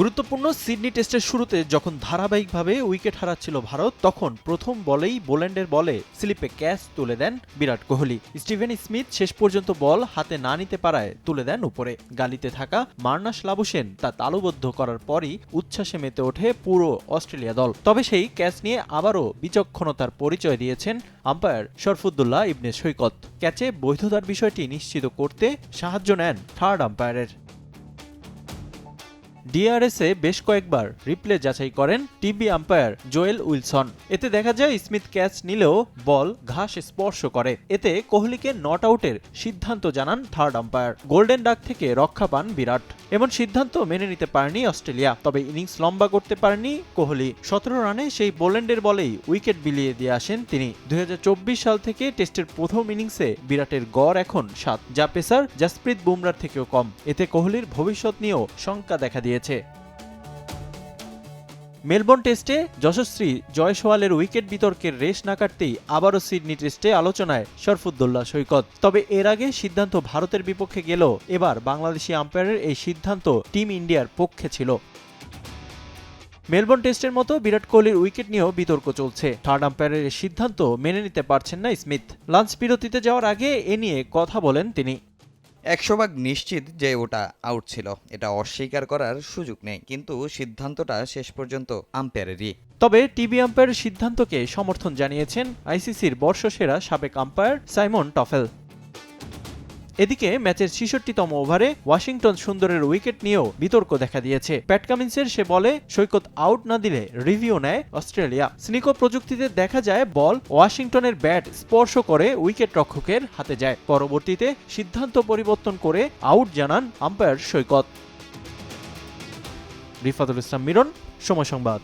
গুরুত্বপূর্ণ সিডনি টেস্টের শুরুতে যখন ধারাবাহিকভাবে উইকেট হারাচ্ছিল ভারত, তখন প্রথম বলেই বোল্যান্ডের বলে স্লিপে ক্যাচ তুলে দেন বিরাট কোহলি। স্টিভেন স্মিথ শেষ পর্যন্ত বল হাতে না নিতে পারায় তুলে দেন উপরে। গালিতে থাকা মার্নাস লাবুসেন তা তালুবদ্ধ করার পরই উচ্ছ্বাসে মেতে ওঠে পুরো অস্ট্রেলিয়া দল। তবে সেই ক্যাচ নিয়ে আবারও বিচক্ষণতার পরিচয় দিয়েছেন আম্পায়ার শরফুদ্দুল্লাহ ইবনে সৈকত। ক্যাচে বৈধতার বিষয়টি নিশ্চিত করতে সাহায্য নেন থার্ড আম্পায়ারের। ডিআরএসে বেশ কয়েকবার রিপ্লে যাচাই করেন টিভি আম্পায়ার জোয়েল উইলসন এতে দেখা যায় স্মিথ ক্যাচ নিলেও বল ঘাস স্পর্শ করে। এতে কোহলিকে নট আউটের সিদ্ধান্ত জানান থার্ড আম্পায়ার গোল্ডেন ডাক থেকে রক্ষা পান বিরাট। এমন সিদ্ধান্ত মেনে নিতে পারেনি অস্ট্রেলিয়া। তবে ইনিংস লম্বা করতে পারেনি কোহলি। সতেরো রানে সেই বোল্যান্ডের বলেই উইকেট বিলিয়ে দিয়ে আসেন তিনি। দুই হাজার চব্বিশ সাল থেকে টেস্টের প্রথম ইনিংসে বিরাটের গড় এখন সাত। যা পেসার জাসপ্রীত বুমরার থেকেও কম। এতে কোহলির ভবিষ্যৎ নিয়েও শঙ্কা দেখা দিয়েছে। মেলবোর্ন টেস্টে যশস্বী জয়সওয়ালের উইকেট বিতর্কের রেশ না কাটতেই আবারও সিডনি টেস্টে আলোচনায় শরফুদ্দোল্লা সৈকত। তবে এর আগে সিদ্ধান্ত ভারতের বিপক্ষে গেলেও এবার বাংলাদেশি আম্পায়ারের এই সিদ্ধান্ত টিম ইন্ডিয়ার পক্ষে ছিল। মেলবোর্ন টেস্টের মতো বিরাট কোহলির উইকেট নিয়েও বিতর্ক চলছে। থার্ড আম্পায়ারের সিদ্ধান্ত মেনে নিতে পারছেন না স্মিথ। লাঞ্চ বিরতিতে যাওয়ার আগে এ নিয়ে কথা বলেন তিনি। একশো ভাগ নিশ্চিত যে ওটা আউট ছিল। এটা অস্বীকার করার সুযোগ নেই, কিন্তু সিদ্ধান্তটা শেষ পর্যন্ত আম্পায়ারেরই তবে টিভি আম্পায়ারের সিদ্ধান্তকে সমর্থন জানিয়েছেন আইসিসির বর্ষসেরা সাবেক আম্পায়ার সাইমন টফেল এদিকে ম্যাচের ছিষট্টিতম ওভারে ওয়াশিংটন সুন্দরের উইকেট নিয়েও বিতর্ক দেখা দিয়েছে। প্যাট কামিন্সের সে বলে সৈকত আউট না দিলে রিভিউ নেয় অস্ট্রেলিয়া। স্নিকো প্রযুক্তিতে দেখা যায় বল ওয়াশিংটনের ব্যাট স্পর্শ করে উইকেট রক্ষকের হাতে যায়। পরবর্তীতে সিদ্ধান্ত পরিবর্তন করে আউট জানান আম্পায়ার সৈকত। রিফাতুল ইসলাম মিরন, সময় সংবাদ।